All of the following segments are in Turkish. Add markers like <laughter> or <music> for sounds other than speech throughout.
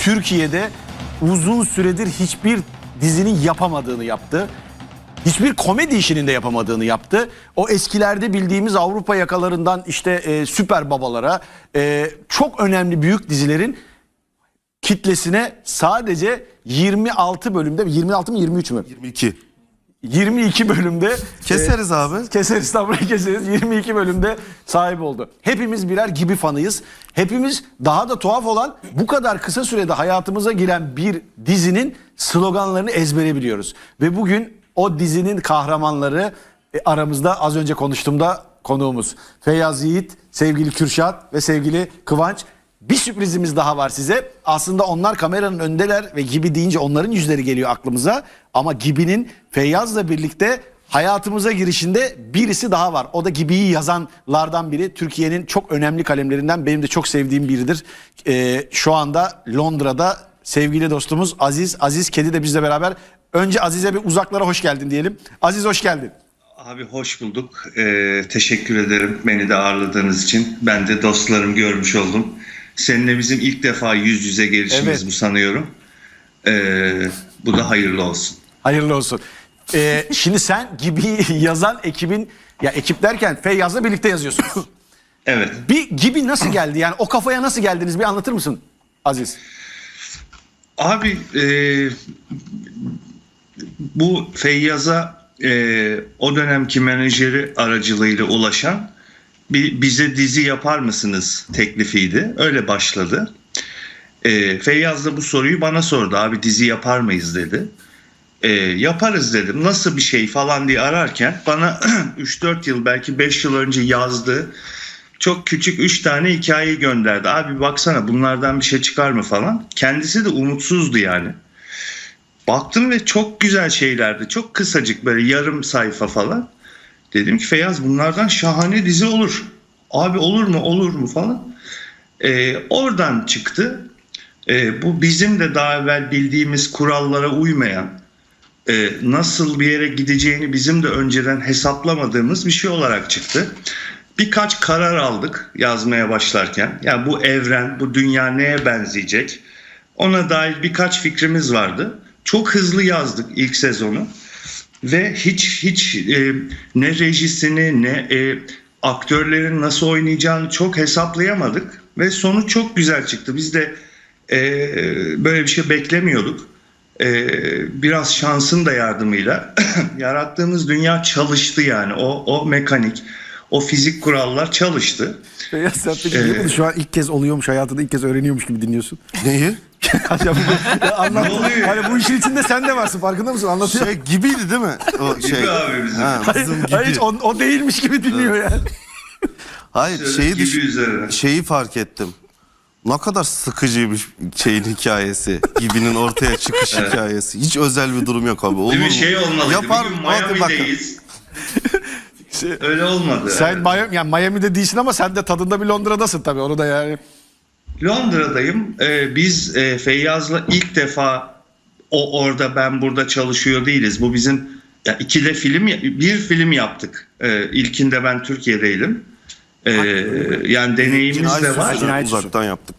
Türkiye'de uzun süredir hiçbir dizinin yapamadığını yaptı. Hiçbir komedi işinin de yapamadığını yaptı. O eskilerde bildiğimiz Avrupa yakalarından işte e, süper babalara e, çok önemli büyük dizilerin kitlesine sadece 26 bölümde 26 mı 23 mü? 22. 22 bölümde Keseriz abi. Keseriz tabii <laughs> keseriz. 22 bölümde sahip oldu. Hepimiz birer gibi fanıyız. Hepimiz daha da tuhaf olan bu kadar kısa sürede hayatımıza giren bir dizinin sloganlarını ezbere biliyoruz. Ve bugün o dizinin kahramanları e, aramızda az önce konuştuğumda konuğumuz. Feyyaz Yiğit, sevgili Kürşat ve sevgili Kıvanç. Bir sürprizimiz daha var size. Aslında onlar kameranın öndeler ve gibi deyince onların yüzleri geliyor aklımıza. Ama Gibi'nin Feyyaz'la birlikte hayatımıza girişinde birisi daha var. O da Gibi'yi yazanlardan biri. Türkiye'nin çok önemli kalemlerinden benim de çok sevdiğim biridir. Ee, şu anda Londra'da sevgili dostumuz Aziz. Aziz Kedi de bizle beraber. Önce Aziz'e bir uzaklara hoş geldin diyelim. Aziz hoş geldin. Abi hoş bulduk. Ee, teşekkür ederim beni de ağırladığınız için. Ben de dostlarım görmüş oldum. Seninle bizim ilk defa yüz yüze gelişimiz Evet. bu sanıyorum. Ee, bu da hayırlı olsun. Hayırlı olsun. Ee, şimdi sen Gibi <laughs> yazan ekibin ya ekip derken Feyyaz'la birlikte yazıyorsunuz. <clears throat> Evet. Bir gibi nasıl geldi? Yani o kafaya nasıl geldiniz? Bir anlatır mısın Aziz? Abi e, bu Feyyaz'a e, o dönemki menajeri aracılığıyla ulaşan bir bize dizi yapar mısınız teklifiydi. Öyle başladı. E, Feyyaz da bu soruyu bana sordu. Abi dizi yapar mıyız dedi. E, yaparız dedim. Nasıl bir şey falan diye ararken bana <clears throat> 3-4 yıl belki 5 yıl önce yazdı. Çok küçük 3 tane hikaye gönderdi. Abi baksana bunlardan bir şey çıkar mı falan. Kendisi de umutsuzdu yani. Baktım ve çok güzel şeylerdi. Çok kısacık böyle yarım sayfa falan. Dedim ki Feyyaz bunlardan şahane dizi olur. Abi olur mu olur mu falan. Ee, oradan çıktı. Ee, bu bizim de daha evvel bildiğimiz kurallara uymayan e, nasıl bir yere gideceğini bizim de önceden hesaplamadığımız bir şey olarak çıktı. Birkaç karar aldık yazmaya başlarken. Yani bu evren, bu dünya neye benzeyecek? Ona dair birkaç fikrimiz vardı. Çok hızlı yazdık ilk sezonu. Ve hiç hiç e, ne rejisini ne e, aktörlerin nasıl oynayacağını çok hesaplayamadık. Ve sonuç çok güzel çıktı. Biz de e, böyle bir şey beklemiyorduk. E, biraz şansın da yardımıyla <clears throat> yarattığımız dünya çalıştı yani. O, o mekanik, o fizik kurallar çalıştı. Feyyaz sen peki bunu şu an ilk kez oluyormuş hayatında ilk kez öğreniyormuş gibi dinliyorsun. Neyi? Ya bu, <laughs> ya anlat. Hani bu işin içinde sen de varsın farkında mısın? Anlatıyor. Şey gibiydi değil mi? O şey. Gibi abi bizim. Ha, Hayır, bizim hayır, gibi. hiç o, o değilmiş gibi dinliyor yani. Hayır Şöyle şeyi gibi düş- üzerine. şeyi fark ettim. Ne kadar sıkıcıymış şeyin hikayesi. Gibinin ortaya çıkış hikayesi. Hiç özel bir durum yok abi. Olur Değil mi? mu? Şey olmalıydı. Yapar bir gün hadi bakın. Miami'deyiz. <laughs> Öyle olmadı. Sen Miami, yani Miami'de değilsin ama sen de tadında bir Londra'dasın tabii onu da yani. Londra'dayım. Ee, biz e, Feyyaz'la ilk defa o orada ben burada çalışıyor değiliz. Bu bizim ya ikide film bir film yaptık. Ee, ilkinde ben Türkiye'deydim. Ee, yani deneyimimiz de var. Cinayet uzaktan yaptık.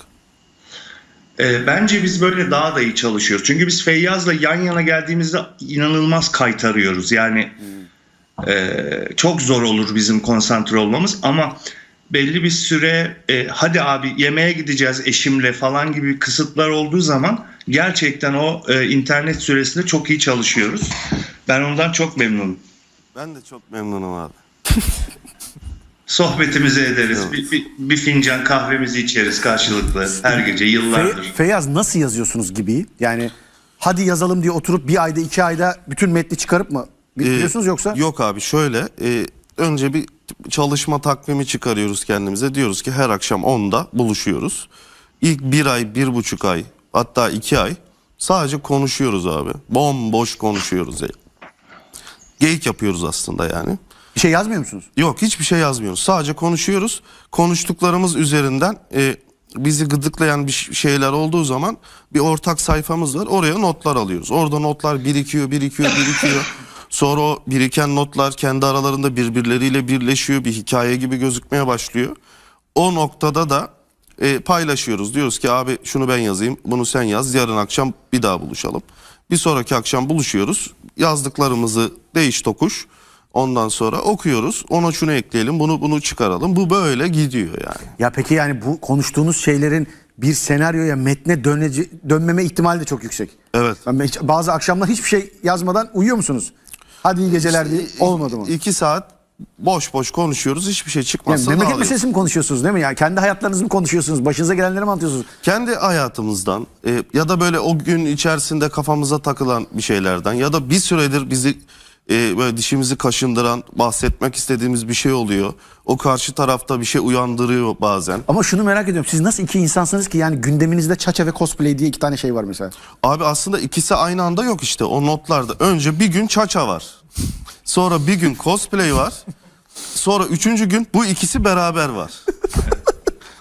Ee, bence biz böyle daha da iyi çalışıyoruz. Çünkü biz Feyyaz'la yan yana geldiğimizde inanılmaz kaytarıyoruz. Yani e, çok zor olur bizim konsantre olmamız ama belli bir süre e, hadi abi yemeğe gideceğiz eşimle falan gibi kısıtlar olduğu zaman gerçekten o e, internet süresinde çok iyi çalışıyoruz. Ben ondan çok memnunum. Ben de çok memnunum abi. <laughs> Sohbetimizi ederiz. Bir, bir, bir fincan kahvemizi içeriz karşılıklı her gece yıllardır. Fe, Feyyaz nasıl yazıyorsunuz gibi? Yani hadi yazalım diye oturup bir ayda iki ayda bütün metni çıkarıp mı Ee, bitiriyorsunuz yoksa? Yok abi şöyle. e, önce bir çalışma takvimi çıkarıyoruz kendimize. Diyoruz ki her akşam 10'da buluşuyoruz. İlk bir ay, bir buçuk ay hatta iki ay sadece konuşuyoruz abi. Bomboş konuşuyoruz. Yani. Geyik yapıyoruz aslında yani. Bir şey yazmıyor musunuz? Yok hiçbir şey yazmıyoruz. Sadece konuşuyoruz. Konuştuklarımız üzerinden e, bizi gıdıklayan bir şeyler olduğu zaman bir ortak sayfamız var. Oraya notlar alıyoruz. Orada notlar birikiyor, birikiyor, birikiyor. <laughs> Sonra o biriken notlar kendi aralarında birbirleriyle birleşiyor. Bir hikaye gibi gözükmeye başlıyor. O noktada da e, paylaşıyoruz. Diyoruz ki abi şunu ben yazayım, bunu sen yaz. Yarın akşam bir daha buluşalım. Bir sonraki akşam buluşuyoruz. Yazdıklarımızı değiş tokuş. Ondan sonra okuyoruz. Ona şunu ekleyelim, bunu bunu çıkaralım. Bu böyle gidiyor yani. Ya peki yani bu konuştuğunuz şeylerin bir senaryoya, metne dönece, dönmeme ihtimali de çok yüksek. Evet. Hiç- bazı akşamlar hiçbir şey yazmadan uyuyor musunuz? Hadi iyi geceler diye olmadı mı? İki saat boş boş konuşuyoruz. Hiçbir şey Yani çıkmazsa memleket dağılıyoruz. meselesi mi konuşuyorsunuz değil mi? Yani kendi hayatlarınızı mı konuşuyorsunuz? Başınıza gelenleri mi anlatıyorsunuz? kendi hayatımızdan e, ya da böyle o gün içerisinde kafamıza takılan bir şeylerden ya da bir süredir bizi e, böyle dişimizi kaşındıran bahsetmek istediğimiz bir şey oluyor. O karşı tarafta bir şey uyandırıyor bazen. Ama şunu merak ediyorum. Siz nasıl iki insansınız ki yani gündeminizde çaça ve cosplay diye iki tane şey var mesela. Abi aslında ikisi aynı anda yok işte o notlarda. Önce bir gün çaça var. Sonra bir gün cosplay var. Sonra üçüncü gün bu ikisi beraber var.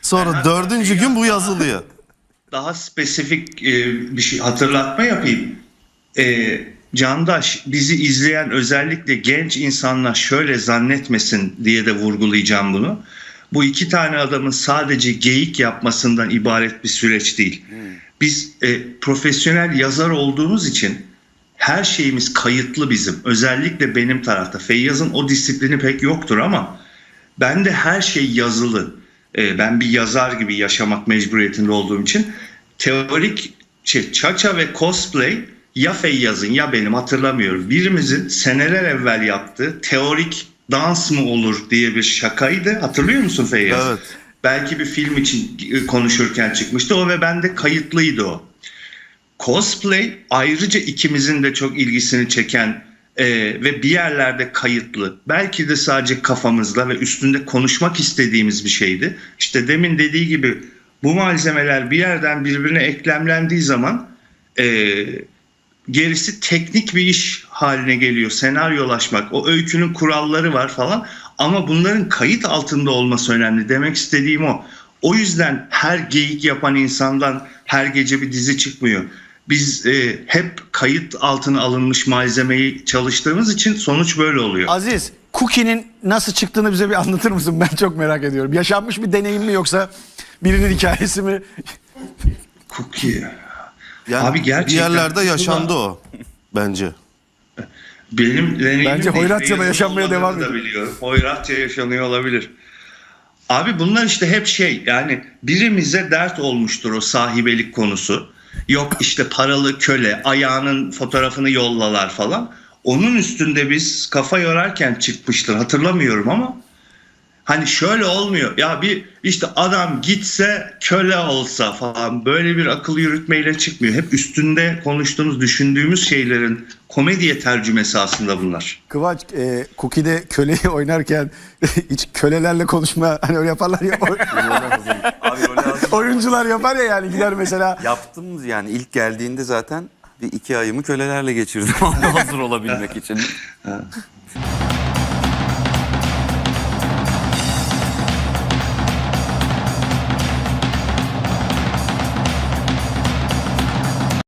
Sonra dördüncü gün bu yazılıyor. daha spesifik e, bir şey hatırlatma yapayım. E, Candaş bizi izleyen özellikle genç insanlar şöyle zannetmesin diye de vurgulayacağım bunu. Bu iki tane adamın sadece geyik yapmasından ibaret bir süreç değil. Biz e, profesyonel yazar olduğumuz için her şeyimiz kayıtlı bizim. Özellikle benim tarafta. Feyyaz'ın o disiplini pek yoktur ama bende her şey yazılı. Ee, ben bir yazar gibi yaşamak mecburiyetinde olduğum için teorik şey, çaça ve cosplay ya Feyyaz'ın ya benim hatırlamıyorum. Birimizin seneler evvel yaptığı teorik dans mı olur diye bir şakaydı. Hatırlıyor musun Feyyaz? Evet. Belki bir film için e, konuşurken çıkmıştı o ve bende kayıtlıydı o. Cosplay ayrıca ikimizin de çok ilgisini çeken e, ve bir yerlerde kayıtlı. Belki de sadece kafamızda ve üstünde konuşmak istediğimiz bir şeydi. İşte demin dediği gibi bu malzemeler bir yerden birbirine eklemlendiği zaman e, gerisi teknik bir iş haline geliyor. Senaryolaşmak, o öykünün kuralları var falan. Ama bunların kayıt altında olması önemli. Demek istediğim o. O yüzden her geyik yapan insandan her gece bir dizi çıkmıyor. Biz e, hep kayıt altına alınmış malzemeyi çalıştığımız için sonuç böyle oluyor. Aziz, Cookie'nin nasıl çıktığını bize bir anlatır mısın? Ben çok merak ediyorum. Yaşanmış bir deneyim mi yoksa birinin hikayesi mi? Cookie. Yani Abi gerçekten bir yerlerde da- yaşandı o bence. Benim deneyimim Bence Hoyratça'da yaşanmaya devam ediyor. biliyorum. Hoyratça yaşanıyor olabilir. Abi bunlar işte hep şey yani birimize dert olmuştur o sahibelik konusu. Yok işte paralı köle ayağının fotoğrafını yollalar falan. Onun üstünde biz kafa yorarken çıkmıştır hatırlamıyorum ama hani şöyle olmuyor. Ya bir işte adam gitse köle olsa falan böyle bir akıl yürütmeyle çıkmıyor. Hep üstünde konuştuğumuz, düşündüğümüz şeylerin komediye tercümesi aslında bunlar. Kıvanç, e, Cookie'de köleyi <laughs> oynarken <laughs> hiç kölelerle konuşma hani öyle yaparlar ya. oy- Abi <laughs> oyuncular yapar ya yani gider mesela. Yaptım yani ilk geldiğinde zaten bir iki ayımı kölelerle geçirdim hazır olabilmek için.